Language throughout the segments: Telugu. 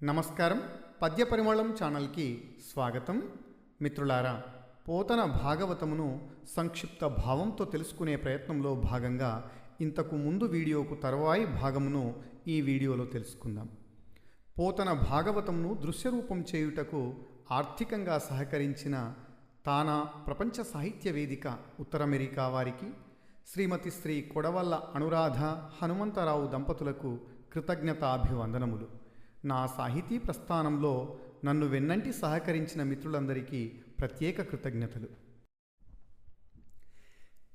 నమస్కారం. పద్య పరిమళం ఛానల్కి స్వాగతం. మిత్రులారా పోతన భాగవతమును సంక్షిప్త భావంతో తెలుసుకునే ప్రయత్నంలో భాగంగా ఇంతకు ముందు వీడియోకు తరువాయి భాగమును ఈ వీడియోలో తెలుసుకుందాం. పోతన భాగవతమును దృశ్యరూపం చేయుటకు ఆర్థికంగా సహకరించిన తానా ప్రపంచ సాహిత్య వేదిక ఉత్తర అమెరికా వారికి శ్రీమతి శ్రీ కొడవల్ల అనురాధ హనుమంతరావు దంపతులకు కృతజ్ఞతాభివందనములు. నా సాహితీ ప్రస్థానంలో నన్ను వెన్నంటి సహకరించిన మిత్రులందరికీ ప్రత్యేక కృతజ్ఞతలు.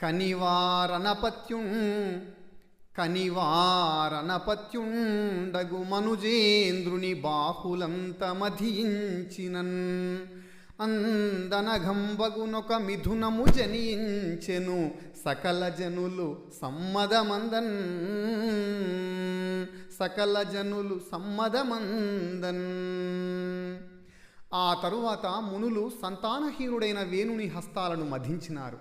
కనివారణపత్యుం కనివారణపత్యుండగు మనుజేంద్రుని బాహులంత మధించినన్ అందనఘంబగునొక మిథునము జనించెను సకల జనులు సమ్మదమందన్. సకల జనులు సమ్మదమందన్. ఆ తరువాత మునులు సంతానహీనుడైన వేణుని హస్తాలను మధించినారు.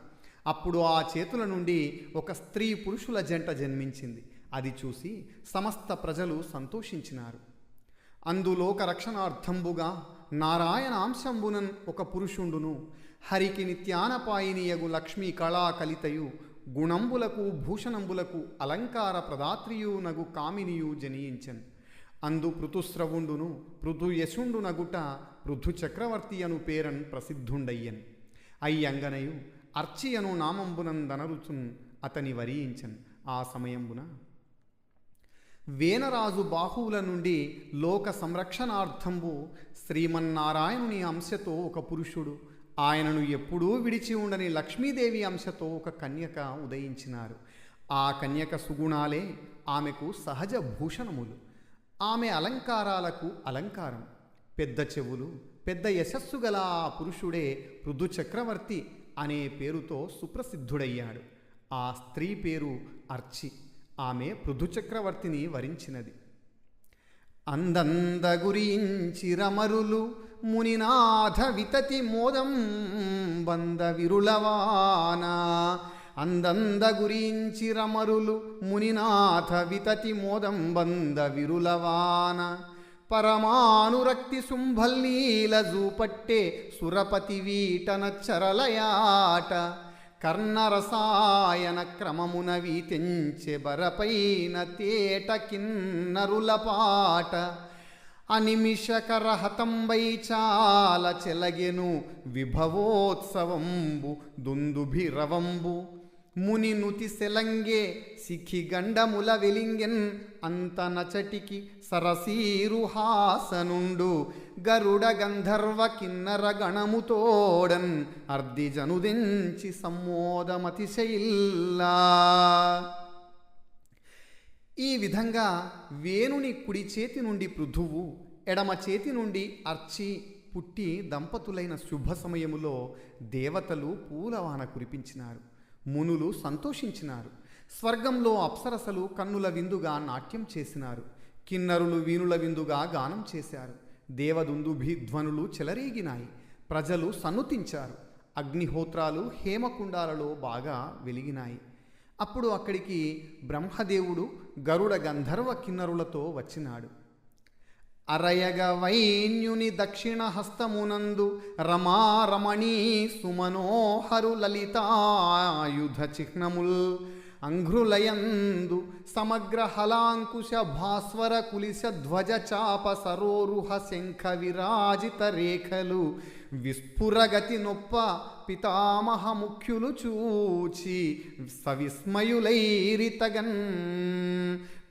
అప్పుడు ఆ చేతుల నుండి ఒక స్త్రీ పురుషుల జంట జన్మించింది. అది చూసి సమస్త ప్రజలు సంతోషించినారు. అందులోక రక్షణార్థంబుగా నారాయణాంశంబునన్ ఒక పురుషుండును. హరికి నిత్యానపాయినియగు లక్ష్మీ కళా కలితయు గుణంబులకు భూషణంబులకు అలంకార ప్రదాత్రియు నగు కామినియు జనియించన్. అందు పృతుస్రవుండును పృథు నగుట పృథు చక్రవర్తి అను పేరన్ ప్రసిద్ధుండయ్యన్. అయ్యంగనయు అర్చియను నామంబునందనరుచున్ అతని వరియించన్ ఆ సమయంబున. వేనరాజు బాహువుల నుండి లోక సంరక్షణార్థంబు శ్రీమన్నారాయణుని అంశతో ఒక పురుషుడు ఆయనను ఎప్పుడూ విడిచి ఉండని లక్ష్మీదేవి అంశతో ఒక కన్యక ఉదయించినారు. ఆ కన్యక సుగుణాలే ఆమెకు సహజ భూషణములు. ఆమె అలంకారాలకు అలంకారం. పెద్ద చెవులు పెద్ద యశస్సు గల ఆ పురుషుడే పృథు చక్రవర్తి అనే పేరుతో సుప్రసిద్ధుడయ్యాడు. ఆ స్త్రీ పేరు అర్చి. ఆమె పృథు చక్రవర్తిని వరించినది. అందంద గురించి రమరులు మునినాథ వితతి మోదం వంద విరుళవాన అందంద గురించి రమరులు మునినాథ వితతి మోదం వంద విరులవాన పరమానురక్తి శుంభల్లీల జూపట్టే సురపతి వీటన చరలయాట కర్ణరసాయన క్రమమున వీతెంచె బరపైన తేట కిన్నరుల పాట అనిమిషకరహతంబై చాల చెలగెను విభవోత్సవంబు దుందుభిరవంబు ముని నుతి సెలంగే సిఖి గండముల వెలింగెన్ అంత నచటికి సరసీరుహాసనుండు గరుడ గంధర్వ కిన్నర గణముతోడన్ అర్ధిజనుదించి సమ్మోదమతిశయిల్లా ఈ విధంగా వేణుని కుడి చేతి నుండి పృథువు ఎడమ చేతి నుండి అర్చి పుట్టి దంపతులైన శుభ సమయములో దేవతలు పూలవాన కురిపించినారు. మునులు సంతోషించినారు. స్వర్గంలో అప్సరసలు కన్నుల విందుగా నాట్యం చేసినారు. కిన్నరులు వీణుల విందుగా గానం చేశారు. దేవదుందుభి ధ్వనులు చెలరేగినాయి. ప్రజలు సన్నుతించారు. అగ్నిహోత్రాలు హేమకుండాలలో బాగా వెలిగినాయి. అప్పుడు అక్కడికి బ్రహ్మదేవుడు గరుడ గంధర్వ కిన్నరులతో వచ్చినాడు. అరయగ వైన్యుని దక్షిణ హస్తమునందు రమారమణీ సుమనోహరు లలితాయుధ చిహ్నముల్ అంఘ్రులయందు సమగ్ర హలాంకుశ భాస్వర కులిశ ధ్వజ చాప సరోరుహ శంఖ విరాజిత రేఖలు విస్ఫురగతి నొప్ప పితామహముఖ్యులు చూచి సవిస్మయులైరితగన్.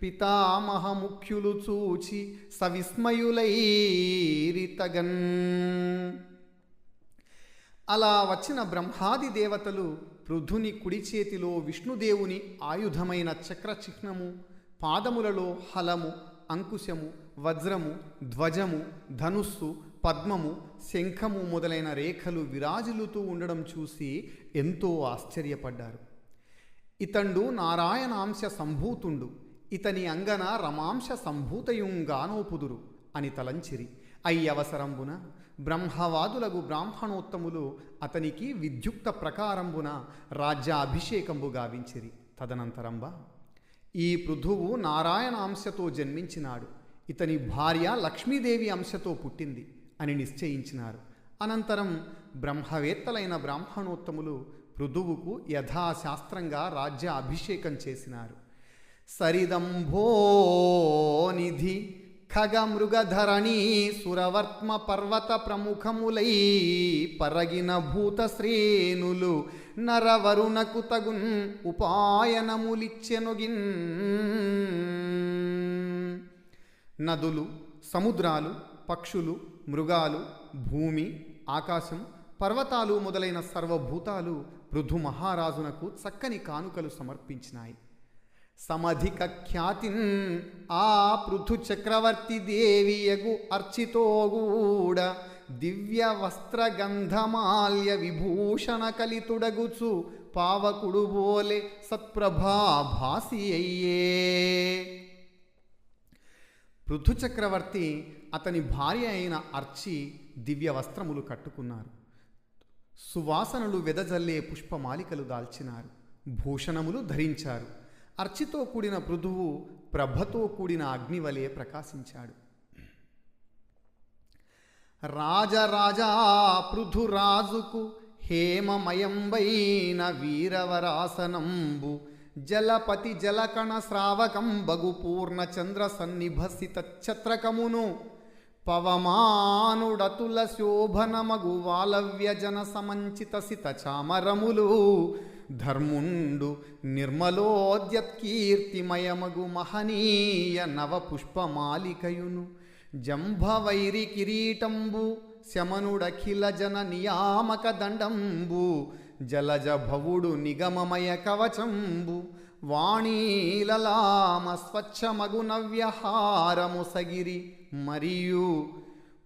పితామహముఖ్యులు చూచి సవిస్మయులైరితగన్. అలా వచ్చిన బ్రహ్మాది దేవతలు పృథుని కుడి చేతిలో విష్ణుదేవుని ఆయుధమైన చక్రచిహ్నము పాదములలో హలము అంకుశము వజ్రము ధ్వజము ధనుస్సు పద్మము శంఖము మొదలైన రేఖలు విరాజిల్లుతూ ఉండడం చూసి ఎంతో ఆశ్చర్యపడ్డారు. ఇతండు నారాయణాంశ సంభూతుండు ఇతని అంగన రమాంశ సంభూతయుంగానోపుదురు అని తలంచిరి. అయ్యవసరంబున బ్రహ్మవాదులగు బ్రాహ్మణోత్తములు అతనికి విద్యుక్త ప్రకారంబున రాజ్యాభిషేకంబు గావించిరి. తదనంతరంబ ఈ పృథువు నారాయణాంశతో జన్మించినాడు. ఇతని భార్య లక్ష్మీదేవి అంశతో పుట్టింది. అని నిశ్చయించినారు. అనంతరం బ్రహ్మవేత్తలైన బ్రాహ్మణోత్తములు పృథువుకు యథాశాస్త్రంగా రాజ్య అభిషేకం చేసినారు. సరిదంభోనిధి ఖగమృగధరణీ సురవర్త్మ పర్వత ప్రముఖములై పరగిన భూత శ్రేణులు నరవరుణకు తగున్ ఉపాయనములిచ్చెనొగిన్. నదులు సముద్రాలు పక్షులు మృగాలు భూమి ఆకాశం పర్వతాలు మొదలైన సర్వభూతాలు పృథు మహారాజునకు చక్కని కానుకలు సమర్పించినాయి. సమధిక ఖ్యాతిన్ ఆ పృథు చక్రవర్తి దేవియగు అర్చితోగూడ దివ్య వస్త్ర గంధమాల్య విభూషణ కలితుడగుచు పావకుడు బోలే సత్ప్రభాభాసి అయ్యే పృథు చక్రవర్తి అతని భార్య అయిన అర్చి దివ్య వస్త్రములు కట్టుకున్నారు. సువాసనలు వెదజల్లే పుష్పమాలికలు దాల్చినారు. భూషణములు ధరించారు. అర్చితో కూడిన పృథువు ప్రభతో కూడిన అగ్నివలే ప్రకాశించాడు. రాజరాజా పృథురాజుకు హేమమయంబైన వీరవరాసనంబు జలపతి జలకణ శ్రావకం బగుపూర్ణ చంద్ర సన్నిభసిత ఛత్రకమును పవమానుడతుల శోభనమగు వాలవ్యజన సమంచిత సిత చామరములు ధర్ముండు నిర్మలోద్యత్కీర్తిమయమగు మహనీయ నవ పుష్పమాలికయును జంభవైరి కిరీటంబు శమనుడఖిల జన నియామక దండంబు జలజ భవుడు నిగమమయ కవచంబు వాణీలలామ స్వచ్ఛమగు నవ్యహారము సగిరి మరియు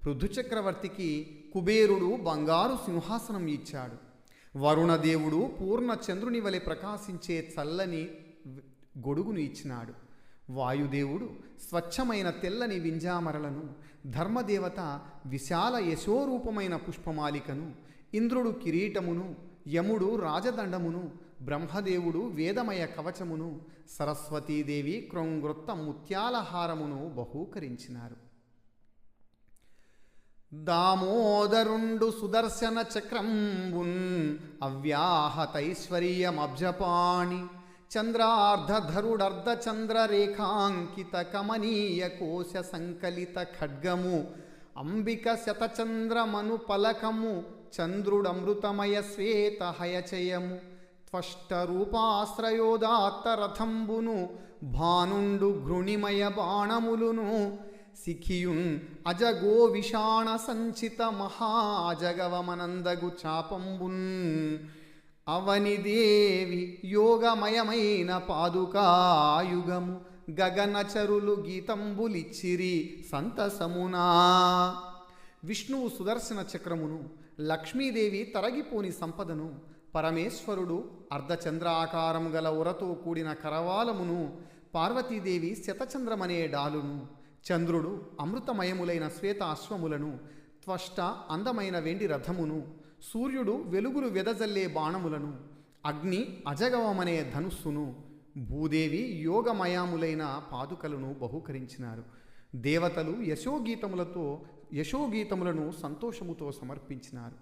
పృథు చక్రవర్తికి కుబేరుడు బంగారు సింహాసనం ఇచ్చాడు. వరుణదేవుడు పూర్ణ చంద్రుని వలె ప్రకాశించే చల్లని గొడుగును ఇచ్చినాడు. వాయుదేవుడు స్వచ్ఛమైన తెల్లని వింజామరలను ధర్మదేవత విశాల యశోరూపమైన పుష్పమాలికను ఇంద్రుడు కిరీటమును యముడు రాజదండమును బ్రహ్మదేవుడు వేదమయ కవచమును సరస్వతీదేవి క్రొంగృత్త ముత్యాలహారమును బహూకరించినారు. దామోదరుండు సుదర్శన చక్రంబున్ అవ్యాహతైశ్వర్యమబ్జపాణి చంద్రార్ధధరుడర్ధ చంద్రరేఖాంకిత కమనీయ కోశ సంకలిత ఖడ్గము అంబిక శతచంద్రమను పలకము చంద్రుడమృతమయ శ్వేత హయచయము త్వష్టరూపాశ్రయోదాత్త రథంబును భానుండు ఘృణిమయ బాణములును సిఖియుం అజగో విషాణ సంచిత మహాజగవమనందగు చాపంబున్. అవనిదేవి యోగమయమైన పాదుకాయుగము గగనచరులు గీతంబులిచ్చిరి సంతసమునా. విష్ణువు సుదర్శన చక్రమును లక్ష్మీదేవి తరగిపోని సంపదను పరమేశ్వరుడు అర్ధచంద్రాకారం గల ఉరతో కూడిన కరవాలమును పార్వతీదేవి శతచంద్రమనే డాలును చంద్రుడు అమృతమయములైన శ్వేత అశ్వములను త్వష్ట అందమైన వెండి రథమును సూర్యుడు వెలుగులు వెదజల్లే బాణములను అగ్ని అజగవమనే ధనుస్సును భూదేవి యోగమయాములైన పాదుకలను బహుకరించినారు. దేవతలు యశోగీతములతో యశోగీతములను సంతోషముతో సమర్పించినారు.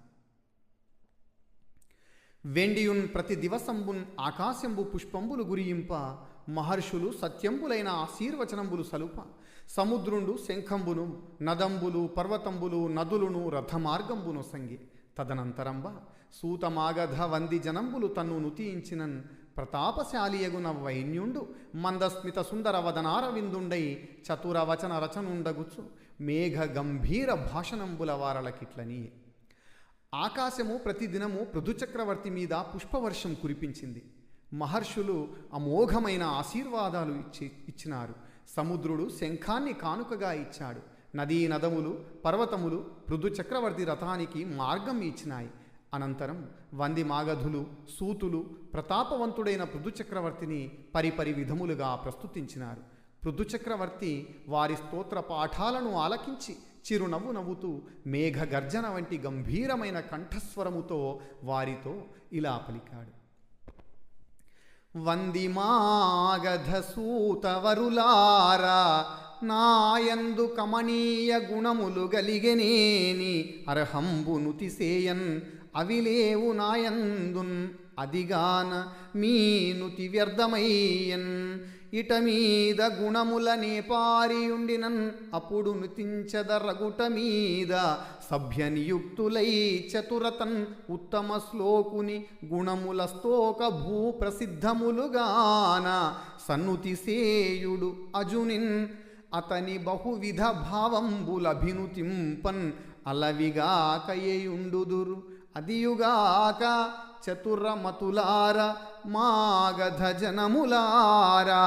వెండియున్ ప్రతి దివసంబున్ ఆకాశంబు పుష్పంబులు గురియింప మహర్షులు సత్యంబులైన ఆశీర్వచనంబులు సలుప సముద్రుండు శంఖంబును నదంబులు పర్వతంబులు నదులును రథమార్గంబును సంగి. తదనంతరంబ సూతమాగధ వంది జనంబులు తన్ను నుతియించినన్ ప్రతాపశాలియగున వైన్యుండు మందస్మిత సుందర వదనారవిందుండై చతుర వచన రచనుండగుచు. మేఘ గంభీర భాషణంబుల వారలకిట్లని. ఆకాశము ప్రతిదినము పృథుచక్రవర్తి మీద పుష్పవర్షం కురిపించింది. మహర్షులు అమోఘమైన ఆశీర్వాదాలు ఇచ్చి ఇచ్చినారు. సముద్రుడు శంఖాన్ని కానుకగా ఇచ్చాడు. నదీ నదములు పర్వతములు పృథు చక్రవర్తి రథానికి మార్గం ఇచ్చినాయి. అనంతరం వంది మాగధులు సూతులు ప్రతాపవంతుడైన పృథు చక్రవర్తిని పరిపరి విధములుగా ప్రస్తుతించినారు. పృథు చక్రవర్తి వారి స్తోత్ర పాఠాలను ఆలకించి చిరునవ్వు నవ్వుతూ మేఘ గర్జన వంటి గంభీరమైన కంఠస్వరముతో వారితో ఇలా పలికాడు. వందిమాగధ సూతవరులారా నాయందు కమనీయ గుణములు గలిగనేని అర్హంబును తిసేయన్ అవి నాయందున్ అదిగాన మీ నుతి వ్యర్థమయ్యన్ ఇట మీద గుణములనే పారియుండినన్ అప్పుడు నుతించదరగుట మీద సభ్యనియుక్తులై చతురతన్ ఉత్తమ శ్లోకుని గుణముల స్తోక భూప్రసిద్ధములుగాన సన్నుతి సేయుడు అజునిన్ అతని బహువిధ భావంబులభినుతింపన్ అలవిగాకయేయుండుదురు అదియుగాక చతురమతులార మాగధ జనములారా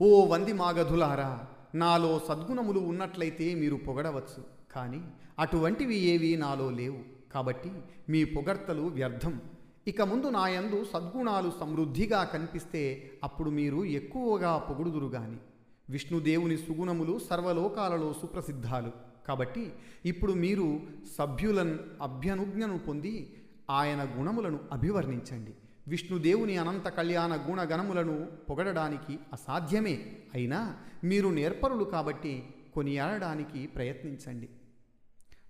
ఓ వంది మాగధులారా నాలో సద్గుణములు ఉన్నట్లయితే మీరు పొగడవచ్చు కానీ అటువంటివి ఏవి నాలో లేవు. కాబట్టి మీ పొగడ్తలు వ్యర్థం. ఇక ముందు నాయందు సద్గుణాలు సమృద్ధిగా కనిపిస్తే అప్పుడు మీరు ఎక్కువగా పొగుడుదురు గాని. విష్ణుదేవుని సుగుణములు సర్వలోకాలలో సుప్రసిద్ధాలు. కాబట్టి ఇప్పుడు మీరు సభ్యులను అభ్యనుజ్ఞను పొంది ఆయన గుణములను అభివర్ణించండి. విష్ణుదేవుని అనంత కళ్యాణ గుణగణములను పొగడడానికి అసాధ్యమే. అయినా మీరు నేర్పరులు కాబట్టి కొనియాడడానికి ప్రయత్నించండి.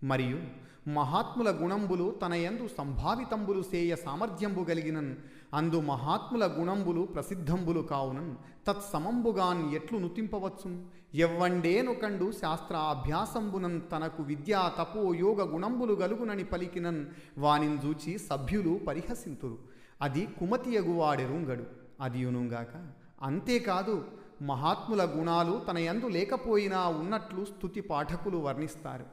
మరియు మహాత్ముల గుణంబులు తన యందు సంభావితంబులు సేయ సామర్థ్యంబు కలిగిన అందు మహాత్ముల గుణంబులు ప్రసిద్ధంబులు కావునన్. తత్సమంబుగాన్ ఎట్లు నుతింపవచ్చు ఎవ్వండేను కండు శాస్త్ర అభ్యాసంబునన్ తనకు విద్యా తపో యోగ గుణంబులు గలుగునని పలికినన్. వానిని చూచి సభ్యులు పరిహసింతురు. అది కుమతియగువాడెరుంగడు అదియునుగాక అంతేకాదు మహాత్ముల గుణాలు తన యందు లేకపోయినా ఉన్నట్లు స్తుతి పాఠకులు వర్ణిస్తారు.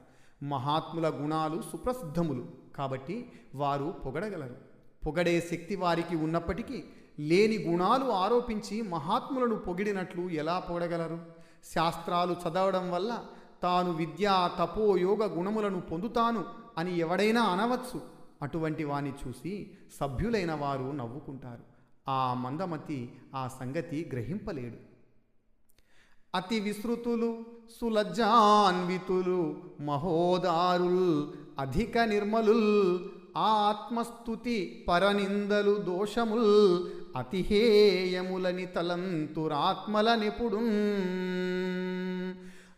మహాత్ముల గుణాలు సుప్రసిద్ధములు. కాబట్టి వారు పొగడగలరు. పొగడే శక్తి వారికి ఉన్నప్పటికీ లేని గుణాలు ఆరోపించి మహాత్ములను పొగిడినట్లు ఎలా పొగడగలరు? శాస్త్రాలు చదవడం వల్ల తాను విద్యా తపో యోగ గుణములను పొందుతాను అని ఎవడైనా అనవచ్చు. అటువంటి వాని చూసి సభ్యులైన వారు నవ్వుకుంటారు. ఆ మందమతి ఆ సంగతి గ్రహింపలేడు. అతి విస్తృతులు సులజ్జాన్వితులు మహోదారుల్ అధిక నిర్మలుల్ ఆత్మస్థుతి పరనిందలు దోషముల్ అతిహేయములని తలంతురాత్మల నిపుడు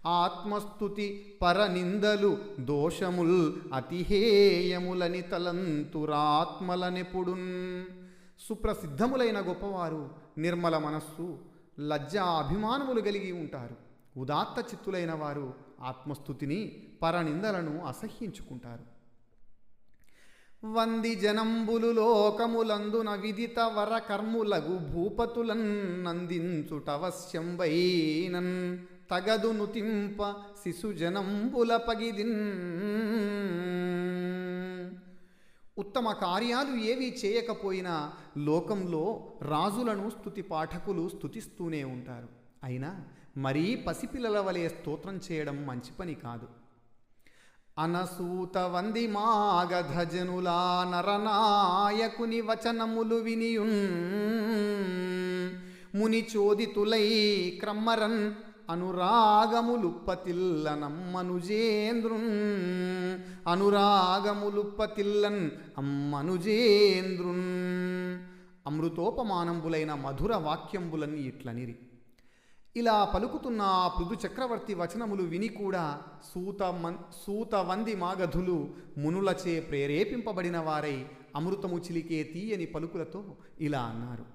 ఆత్మస్థుతి పరనిందలు దోషముల్ అతిహేయములని తలంతురాత్మల నిపుడున్ సుప్రసిద్ధములైన గొప్పవారు నిర్మల మనస్సు లజ్జా అభిమానములు కలిగి ఉంటారు. ఉదాత్త చిత్తులైన వారు ఆత్మస్థుతిని పరనిందలను అసహ్యించుకుంటారు. వంది జనంబులు లోకములందున విదిత వర కర్ములగు భూపతులన్ నందించుటవశ్యం వైనన్ తగదు నుతింప శిశు జనంబుల పగిదిన్. ఉత్తమ కార్యాలు ఏవి చేయకపోయినా లోకంలో రాజులను స్తుతి పాఠకులు స్థుతిస్తూనే ఉంటారు. అయినా మరీ పసిపిల్లల వలె స్తోత్రం చేయడం మంచి పని కాదు. అనసూత వంది మాగధజనులా నరనాయకుని వచనములు వినియున్. ముని చోదితులై క్రమ్మరన్ అనురాగములుప్పతిల్ల నమ్మనుజేంద్రున్ అనురాగములుప్పతిల్లన్ అమ్మనుజేంద్రున్. అమృతోపమానంబులైన మధుర వాక్యంబులన్నీ ఇట్లనిరి. ఇలా పలుకుతున్న ఆ పృథు చక్రవర్తి వచనములు విని కూడా సూత మన్ సూతవంది మాగధులు మునులచే ప్రేరేపింపబడిన వారై అమృతము చిలికే తీయని పలుకులతో ఇలా అన్నారు.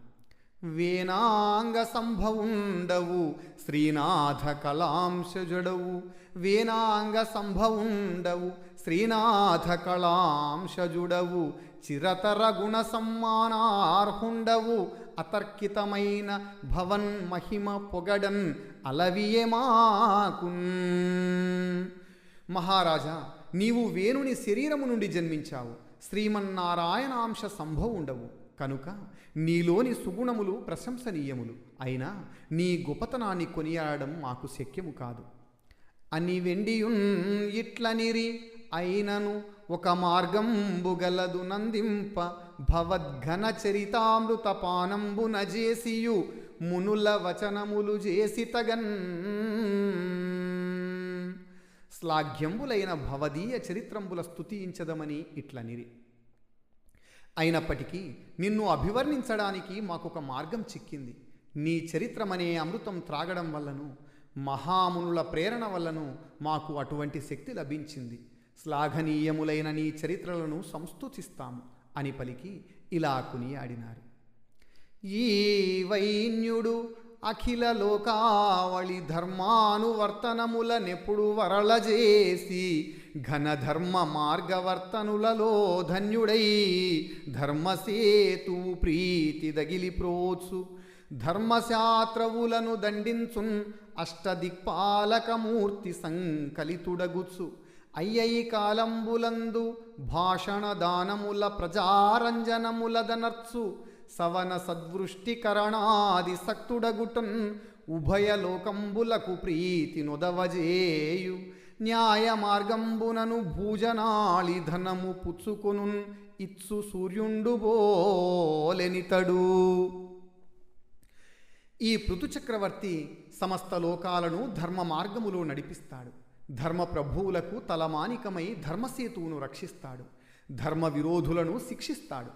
వేనాంగ సంభవుండవు శ్రీనాథ కళాంశజుడవు వేనాంగ సంభవుండవు శ్రీనాథ కళాంశజుడవు చిరతర గుణ సమ్మానార్హుండవు అతర్కితమైన భవన్ మహిమ పొగడన్ అలవియమాకు మహారాజా నీవు వేణుని శరీరము నుండి జన్మించావు. శ్రీమన్నారాయణాంశ సంభవుండవు కనుక నీలోని సుగుణములు ప్రశంసనీయములు. అయినా నీ గొప్పతనాన్ని కొనియాడడం మాకు శక్యము కాదు. అని వెండియున్ ఇట్లనిరి అయినను ఒక మార్గంబు గలదు నందింప భవద్ఘన చరితామృత పానంబున నజేసియు మునుల వచనములు చేసి తగన్. శ్లాఘ్యంబులైన భవదీయ చరిత్రంబుల స్తుతించదమని ఇట్లనిరి. అయినప్పటికీ నిన్ను అభివర్ణించడానికి మాకొక మార్గం చిక్కింది. నీ చరిత్రమనే అమృతం త్రాగడం వల్లను మహామునుల ప్రేరణ వల్లను మాకు అటువంటి శక్తి లభించింది. శ్లాఘనీయములైన నీ చరిత్రలను సంస్తుతిస్తాము అని పలికి ఇలా కొనియాడినారు ఈ వైన్యుడు అఖిల లోకావళి ధర్మానువర్తనముల నెప్పుడు వరళజేసి ఘనధర్మ మార్గవర్తనులలో ధన్యుడై ధర్మసేతు ప్రీతి దగిలి ప్రోత్సు. ధర్మశాస్త్రవులను దండించున్ అష్టదిక్పాలకమూర్తి సంకలితుడగుచు అయ్యయి కాలంబులందు భాషణ దానముల ప్రజారంజనములదనర్చు సవన సద్వృష్టికరణాది సక్తుడగుటన్ ఉభయ లోకంబులకు ప్రీతి నొదవజేయు. న్యాయ మార్గంబునను భూజనాళి ధనము పుచ్చుకును ఇత్సు సూర్యుండు బోలెనితడు. ఈ పృథు చక్రవర్తి సమస్త లోకాలను ధర్మ మార్గములో నడిపిస్తాడు. ధర్మ ప్రభువులకు తలమానికమై ధర్మసేతువును రక్షిస్తాడు. ధర్మ విరోధులను శిక్షిస్తాడు.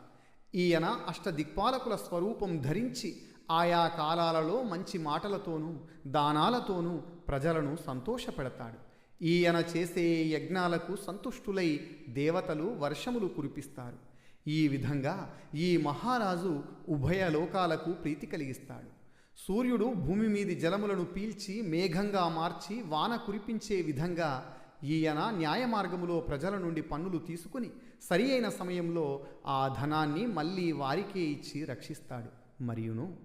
ఈయన అష్టదిక్పాలకుల స్వరూపం ధరించి ఆయా కాలాలలో మంచి మాటలతోనూ దానాలతోనూ ప్రజలను సంతోషపెడతాడు. ఈయన చేసే యజ్ఞాలకు సంతుష్టులై దేవతలు వర్షములు కురిపిస్తారు. ఈ విధంగా ఈ మహారాజు ఉభయ లోకాలకు ప్రీతి కలిగిస్తాడు. సూర్యుడు భూమి మీది జలములను పీల్చి మేఘంగా మార్చి వాన కురిపించే విధంగా ఈయన న్యాయ మార్గములో ప్రజల నుండి పన్నులు తీసుకుని సరి అయిన సమయంలో ఆ ధనాన్ని మళ్ళీ వారికే ఇచ్చి రక్షిస్తాడు. మరియును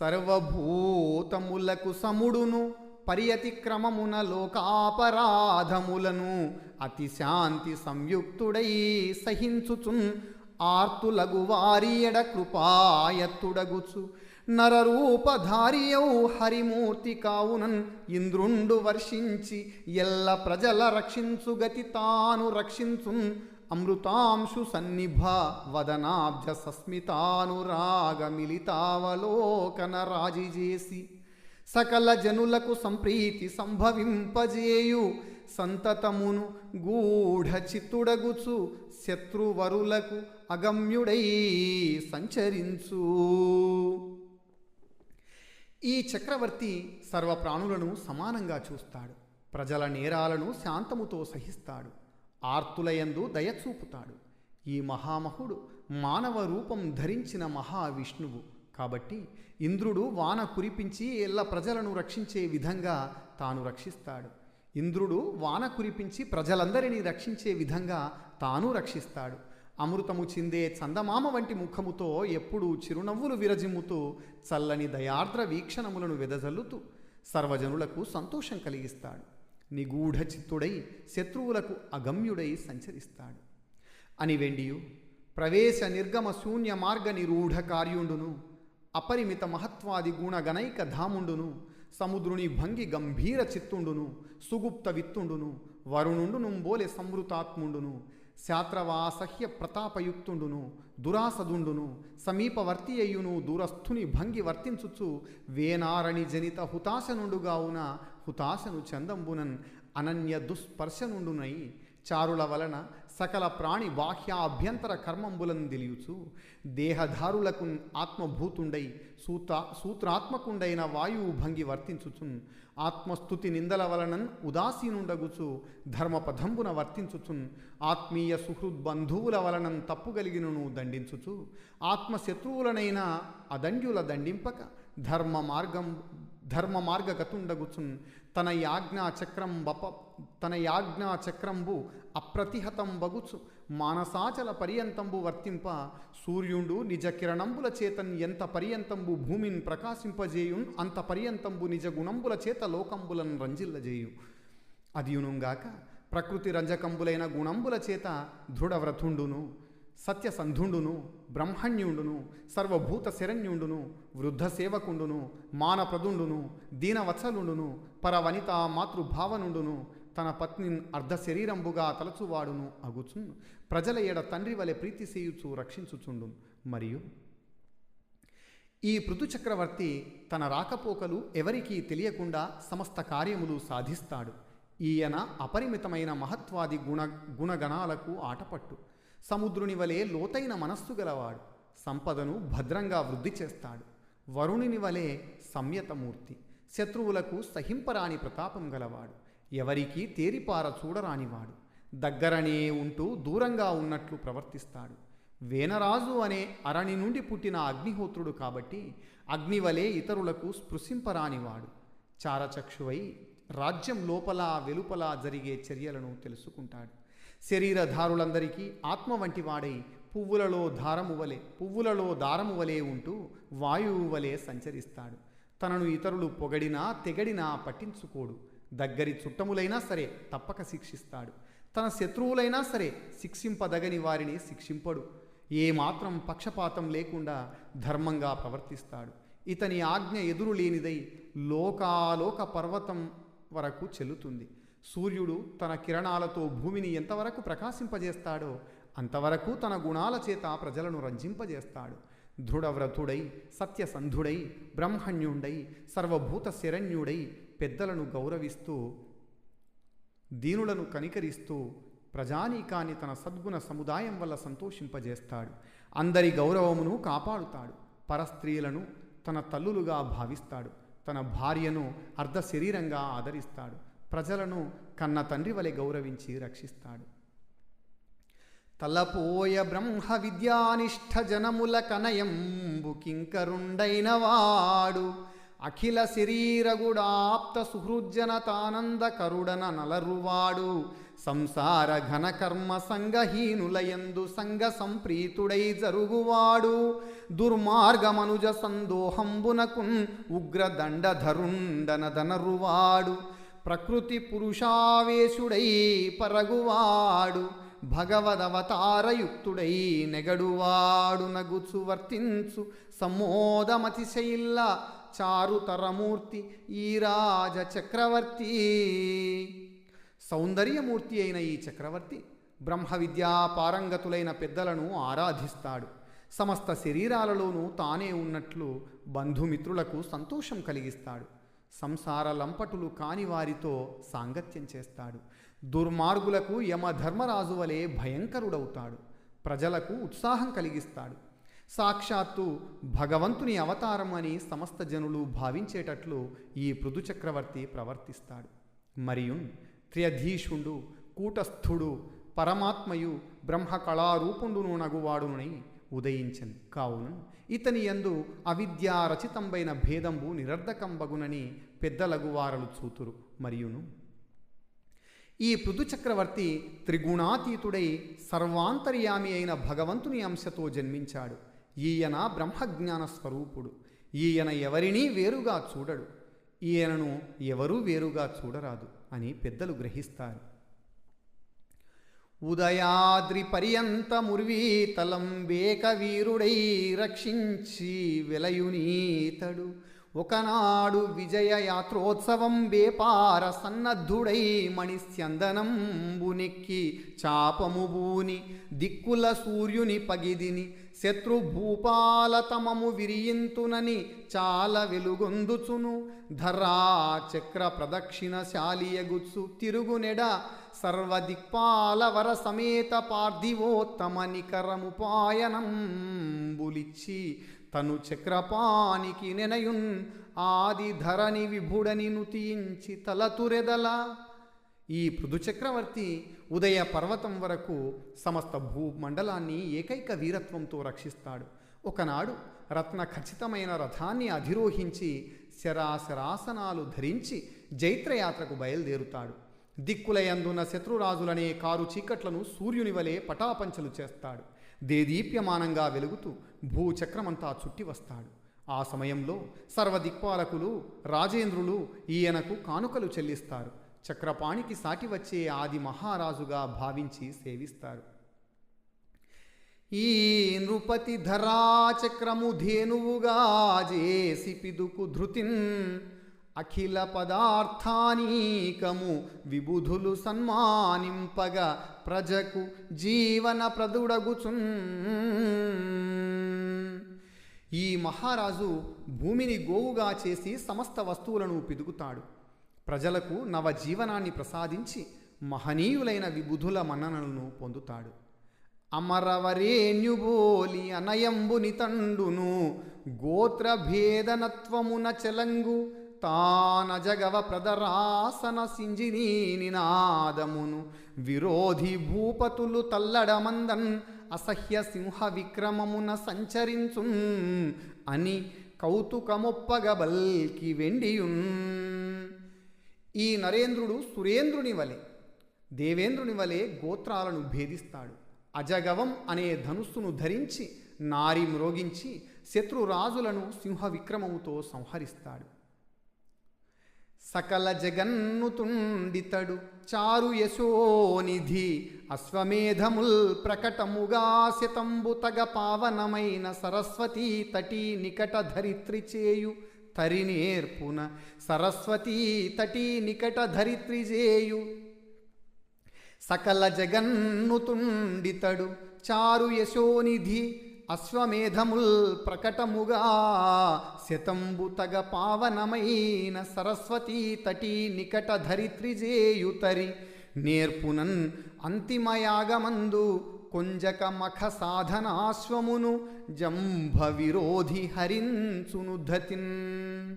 సర్వభూతములకు సముడును పర్యతిక్రమమున లోకాపరాధములను అతి శాంతి సంయుక్తుడై సహించుచున్ ఆర్తులగు వారి ఎడ కృపాయత్తుడగుచు నరరూపధారియౌ హరిమూర్తి కావునన్ ఇంద్రుండు వర్షించి ఎల్ల ప్రజల రక్షించు గతి తాను రక్షించున్. అమృతాంశు సన్నిభ వదనాబ్జ సస్మితానురాగ మిలితావలోకన రాజిజేసి. సకల జనులకు సంప్రీతి సంభవింపజేయు. సంతతమును గూఢ చిత్తుడగుచు శత్రువరులకు అగమ్యుడై సంచరించు. ఈ చక్రవర్తి సర్వప్రాణులను సమానంగా చూస్తాడు. ప్రజల నేరాలను శాంతముతో సహిస్తాడు. ఆర్తులయందు దయచూపుతాడు ఈ మహామహుడు మానవ రూపం ధరించిన మహావిష్ణువు. కాబట్టి ఇంద్రుడు వాన కురిపించి ఎల్ల ప్రజలను రక్షించే విధంగా తాను రక్షిస్తాడు. ఇంద్రుడు వాన కురిపించి ప్రజలందరినీ రక్షించే విధంగా తాను రక్షిస్తాడు. అమృతము చిందే చందమామ వంటి ముఖముతో ఎప్పుడూ చిరునవ్వులు విరజిమ్ముతూ చల్లని దయార్ద్ర వీక్షణములను వెదజల్లుతూ సర్వజనులకు సంతోషం కలిగిస్తాడు. నిగూఢ చిత్తుడై శత్రువులకు అగమ్యుడై సంచరిస్తాడు. అని వెండియు ప్రవేశ నిర్గమ శూన్య మార్గ నిరూఢ కార్యుండును అపరిమిత మహత్వాది గుణ గణైక ధాముండును సముద్రుని భంగి గంభీర చిత్తుండును సుగుప్త విత్తుండును వరుణుండును బోలె సంవృతాత్ముండును శాత్రవాసహ్య ప్రతాపయుక్తుండును దురాసదుండును సమీపవర్తి అయ్యును దూరస్థుని భంగి వర్తించుచు వేనారణి జనిత హుతాశనుండుగావున హుతాశను చందంబునన్ అనన్య దుస్పర్శనుండునై చారుల వలన సకల ప్రాణి బాహ్య అభ్యంతర కర్మంబులను తెలియచు దేహధారులకు ఆత్మభూతుండై సూత సూత్రాత్మకుండైన వాయువు భంగి వర్తించుచున్ ఆత్మస్థుతి నిందల వలనన్ ఉదాసీనుండగుచు ధర్మపథంబున వర్తించుచున్ ఆత్మీయ సుహృద్బంధువుల వలనన్ తప్పుగలిగినను దండించుచు ఆత్మశత్రువులనైనా అదండ్యుల దండింపక ధర్మ మార్గం ధర్మ మార్గగతుండగుచున్ తన యాజ్ఞా చక్రం బప తన యాజ్ఞా చక్రంబు అప్రతిహతం బగుచు మానసాచల పర్యంతంబు వర్తింప సూర్యుండు నిజ కిరణంబుల చేతన్ ఎంత పర్యంతంబు భూమిని ప్రకాశింపజేయున్ అంత పర్యంతంబు నిజ గుణంబుల చేత లోకంబులను రంజిల్లజేయు. అదియునుగాక ప్రకృతి రంజకంబులైన గుణంబుల చేత దృఢవ్రతుండును. సత్యసంధుండును బ్రహ్మణ్యుండును సర్వభూత శరణ్యుండును వృద్ధ సేవకుండును మానప్రదుండును దీనవత్సలుండును పరవనిత మాతృభావనుండును తన పత్ని అర్ధ శరీరంబుగా తలచువాడును అగుచున్. ప్రజల ఎడ తండ్రి వలె ప్రీతి చేయుచు రక్షించుచుండును. మరియు ఈ పృథు చక్రవర్తి తన రాకపోకలు ఎవరికీ తెలియకుండా సమస్త కార్యములు సాధిస్తాడు. ఈయన అపరిమితమైన మహత్వాది గుణ గుణగణాలకు ఆటపట్టు. సముద్రుని వలె లోతైన మనస్సు గలవాడు. సంపదను భద్రంగా వృద్ధి చేస్తాడు. వరుణుని వలె సంయతమూర్తి శత్రువులకు సహింపరాని ప్రతాపం గలవాడు. ఎవరికీ తేరిపార చూడరానివాడు. దగ్గరనే ఉంటూ దూరంగా ఉన్నట్లు ప్రవర్తిస్తాడు. వేనరాజు అనే అరణి నుండి పుట్టిన అగ్నిహోత్రుడు కాబట్టి అగ్నివలే ఇతరులకు స్పృశింపరానివాడు. చారచక్షువై రాజ్యం లోపల వెలుపల జరిగే చర్యలను తెలుసుకుంటాడు. శరీరధారులందరికీ ఆత్మ వంటి వాడై పువ్వులలో దారము వలె పువ్వులలో దారము వలె ఉంటూ వాయువు వలె సంచరిస్తాడు. తనను ఇతరులు పొగడినా తెగడినా పట్టించుకోడు. దగ్గరి చుట్టములైనా సరే తప్పక శిక్షిస్తాడు. తన శత్రువులైనా సరే శిక్షింపదగని వారిని శిక్షింపడు. ఏమాత్రం పక్షపాతం లేకుండా ధర్మంగా ప్రవర్తిస్తాడు. ఇతని ఆజ్ఞ ఎదురు లేనిదై లోకాలోక పర్వతం వరకు చెల్లుతుంది. సూర్యుడు తన కిరణాలతో భూమిని ఎంతవరకు ప్రకాశింపజేస్తాడో అంతవరకు తన గుణాల చేత ప్రజలను రంజింపజేస్తాడు. దృఢవ్రతుడై సత్యసంధుడై బ్రహ్మణ్యుండై సర్వభూత శరణ్యుడై పెద్దలను గౌరవిస్తూ దీనులను కనికరిస్తూ ప్రజానీకాన్ని తన సద్గుణ సముదాయం వల్ల సంతోషింపజేస్తాడు. అందరి గౌరవమును కాపాడుతాడు. పరస్త్రీలను తన తల్లులుగా భావిస్తాడు. తన భార్యను అర్ధ శరీరంగా ఆదరిస్తాడు. ప్రజలను కన్న తండ్రి వలె గౌరవించి రక్షిస్తాడు. తలపోయ బ్రహ్మ విద్యానిష్ఠ జనముల కనయంబు కింకరుండైన వాడు. అఖిల శరీరగుడాప్త సుహృజ్జనతానంద కరుడన నలరువాడు. సంసార ఘనకర్మ సంగహీనులయందు సంగ సంప్రీతుడై జరుగువాడు. దుర్మార్గమనుజ సందోహంబునకున్ ఉగ్రదండధరుండన ధనరువాడు ప్రకృతి పురుషావేశుడై పరగువాడు భగవదవతారయుక్తుడై నెగడువాడు నగుచు వర్తించు సమ్మోదమతిశైల్ల చారుతరమూర్తి ఈ రాజ చక్రవర్తి సౌందర్యమూర్తి అయిన ఈ చక్రవర్తి బ్రహ్మ విద్యా పారంగతులైన పెద్దలను ఆరాధిస్తాడు. సమస్త శరీరాలలోనూ తానే ఉన్నట్లు బంధుమిత్రులకు సంతోషం కలిగిస్తాడు. సంసార లంపటులు కాని వారితో సాంగత్యం చేస్తాడు. దుర్మార్గులకు యమధర్మరాజు వలె భయంకరుడవుతాడు. ప్రజలకు ఉత్సాహం కలిగిస్తాడు. సాక్షాత్తు భగవంతుని అవతారం అని సమస్త జనులు భావించేటట్లు ఈ పృథుచక్రవర్తి ప్రవర్తిస్తాడు. మరియు త్ర్యధీషుండు కూటస్థుడు పరమాత్మయు బ్రహ్మ కళారూపుండును నగువాడునై ఉదయించను. కావున ఇతని యందు అవిద్యారచితంబైన భేదంబు నిరర్ధకంబగునని పెద్దలగు వారలు చూతురు. మరియును ఈ పృథు చక్రవర్తి త్రిగుణాతీతుడై సర్వాంతర్యామి అయిన భగవంతుని అంశతో జన్మించాడు. ఈయన బ్రహ్మజ్ఞాన స్వరూపుడు. ఈయన ఎవరినీ వేరుగా చూడడు. ఈయనను ఎవరూ వేరుగా చూడరాదు అని పెద్దలు గ్రహిస్తారు. ఉదయాద్రి పర్యంత ముర్వీతలం వేకవీరుడై రక్షించి వెలయునీతడు. ఒకనాడు విజయ యాత్రోత్సవం వేపార సన్నద్ధుడై మణిస్యందనంబునెక్కి చాపముబూని దిక్కుల సూర్యుని పగిదిని శత్రుభూపాల తమము విరియింతునని చాలా వెలుగొందుచును. ధరా చక్ర ప్రదక్షిణ శాలియగుత్సు తిరుగునెడ సర్వదిక్పాలవర సమేత పార్థివోత్తమ నికరముపాయనంబులిచ్చి తను చక్రపానికి నెనయున్ ఆది ధరణి విభుడని నుతియించి తలతురెదల ఈ పృథు చక్రవర్తి ఉదయ పర్వతం వరకు సమస్త భూమండలాన్ని ఏకైక వీరత్వంతో రక్షిస్తాడు. ఒకనాడు రత్న ఖచ్చితమైన రథాన్ని అధిరోహించి శరాశరాసనాలు ధరించి జైత్రయాత్రకు బయలుదేరుతాడు. దిక్కులయందున్న శత్రురాజులనే కారు చీకట్లను సూర్యుని వలె పటాపంచలు చేస్తాడు. దేదీప్యమానంగా వెలుగుతూ భూచక్రమంతా చుట్టి వస్తాడు. ఆ సమయంలో సర్వదిక్పాలకులు రాజేంద్రులు ఈయనకు కానుకలు చెల్లిస్తారు. చక్రపాణికి సాటి వచ్చే ఆది మహారాజుగా భావించి సేవిస్తారు. ఈ నృపతి ధరాచక్రము ధేనువుగా చేసి పిదుకు ధృతిన్ అఖిల పదార్థానీకము విబుధులు సన్మానింపగా ప్రజకు జీవన ప్రదుడగుచున్. ఈ మహారాజు భూమిని గోవుగా చేసి సమస్త వస్తువులను పిదుగుతాడు ప్రజలకు నవజీవనాన్ని ప్రసాదించి మహనీయులైన విబుధుల మన్ననలను పొందుతాడు. అమరవరేణ్యుబోలి అనయంబుని తండును గోత్రభేదనత్వమున చెలంగు తానజగవ ప్రదరాసన సింజినీ నినాదమును విరోధి భూపతులు తల్లడమందన్ అసహ్య సింహ విక్రమమున సంచరించున్ అని కౌతుకమొప్పగబల్కి వెండియున్ ఈ నరేంద్రుడు సురేంద్రుని వలె దేవేంద్రుని వలె గోత్రాలను భేదిస్తాడు. అజగవం అనే ధనుస్సును ధరించి నారి మ్రోగించి శత్రురాజులను సింహ విక్రమముతో సంహరిస్తాడు. సకల జగన్నుతుండితడు. చారు యశోనిధి అశ్వమేధముల్ ప్రకటముగా శతంబు తగ పావనమైన సరస్వతీ తటీ నికట ధరిత్రి చేయు. తరినేర్పున సరస్వతీ తటీ నికట ధరిత్రి చేయు. సకల జగన్నుతుండితడు. చారు యశోనిధి అశ్వమేధముల్ ప్రకటముగా శతంబుతగ పావనమైన సరస్వతీ తటీ నికట ధరిత్రిజేయుతరి నేర్పునన్ అంతిమయాగమందు కొంజక మఖ సాధనాశ్వమును జంభ విరోధి హరించును ధతిన్.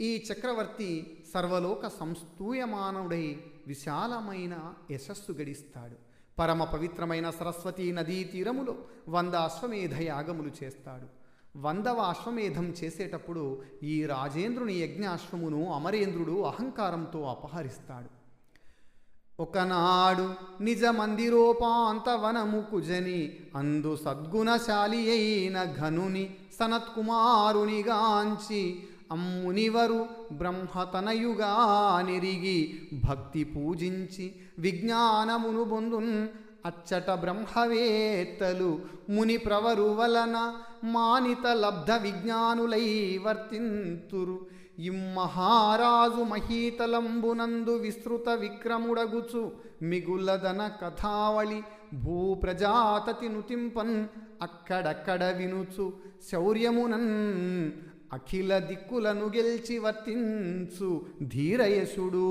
ఈ చక్రవర్తి సర్వలోక సంస్తూయమానవుడై విశాలమైన యశస్సు గడిస్తాడు. పరమ పవిత్రమైన సరస్వతీ నదీ తీరములో వంద అశ్వమేధ యాగములు చేస్తాడు. వందవ అశ్వమేధం చేసేటప్పుడు ఈ రాజేంద్రుని యజ్ఞాశ్వమును అమరేంద్రుడు అహంకారంతో అపహరిస్తాడు. ఒకనాడు నిజ మందిరోపాంతవనము కుజని అందు సద్గుణశాలి అయిన ఘనుని సనత్కుమారునిగాంచి అమ్మునివరు బ్రహ్మతనయుగా నిరిగి భక్తి పూజించి విజ్ఞానమును బొందున్ అచ్చట బ్రహ్మవేత్తలు ముని ప్రవరు వలన మానిత లబ్ధ విజ్ఞానులై వర్తింతురు. ఇమ్మహారాజు మహీతలంబునందు విస్తృత విక్రముడగుచు మిగులదన కథావళి భూప్రజాతతి నుతింపన్ అక్కడక్కడ వినుచు శౌర్యమునన్ అఖిల దిక్కులను గెల్చి వర్తించు ధీరయసుడు.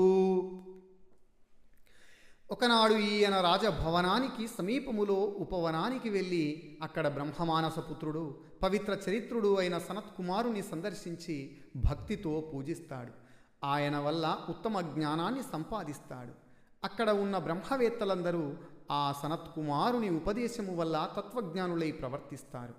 ఒకనాడు ఈయన రాజభవనానికి సమీపములో ఉపవనానికి వెళ్ళి అక్కడ బ్రహ్మమానస పుత్రుడు పవిత్ర చరిత్రుడు అయిన సనత్కుమారుని సందర్శించి భక్తితో పూజిస్తాడు. ఆయన వల్ల ఉత్తమ జ్ఞానాన్ని సంపాదిస్తాడు. అక్కడ ఉన్న బ్రహ్మవేత్తలందరూ ఆ సనత్కుమారుని ఉపదేశము వల్ల తత్వజ్ఞానులై ప్రవర్తిస్తారు.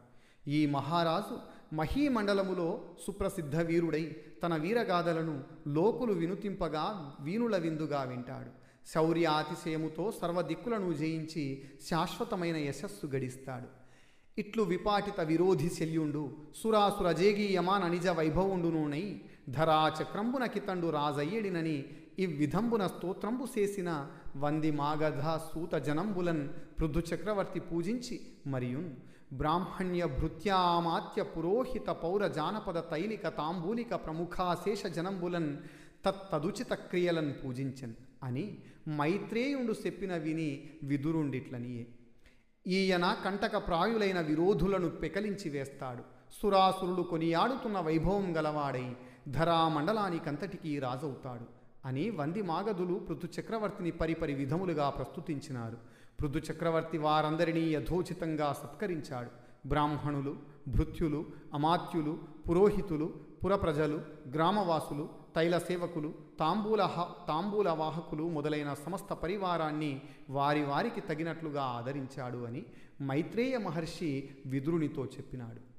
ఈ మహారాజు మహీమండలములో సుప్రసిద్ధ వీరుడై తన వీరగాథలను లోకులు వినుతింపగా వీణుల విందుగా వింటాడు. శౌర్య అతిశయముతో సర్వదిక్కులను జయించి శాశ్వతమైన యశస్సు గడిస్తాడు. ఇట్లు విపాటిత విరోధి శల్యుండు సురాసుర జేగీయమాన నిజ వైభవుండునునై ధరాచక్రంబున కితండు రాజయ్యడినని ఇవ్విధంబున స్తోత్రంబు చేసిన వంది మాగధ సూత జనంబులన్ పృథు చక్రవర్తి పూజించి మరియున్. బ్రాహ్మణ్య భృత్యామాత్య పురోహిత పౌర జానపద తైలిక తాంబూలిక ప్రముఖాశేష జనంబులన్ తత్తదుచిత క్రియలను పూజించన్ అని మైత్రేయుండు చెప్పిన విని విదురుండిట్లనియే ఈయన కంటక ప్రాయులైన విరోధులను పెకలించి వేస్తాడు సురాసురులు కొనియాడుతున్న వైభవం గలవాడై ధరామండలానికంతటికీ రాజవుతాడు అని వంది మాగధులు పృథు చక్రవర్తిని పరిపరి విధములుగా ప్రస్తుతించినారు పృథు చక్రవర్తి వారందరినీ యథోచితంగా సత్కరించాడు. బ్రాహ్మణులు భృత్యులు అమాత్యులు పురోహితులు పురప్రజలు గ్రామవాసులు తైల సేవకులు తాంబూల తాంబూల వాహకులు మొదలైన సమస్త పరివారాన్ని వారి వారికి తగినట్లుగా ఆదరించాడు అని మైత్రేయ మహర్షి విదురునితో చెప్పినాడు.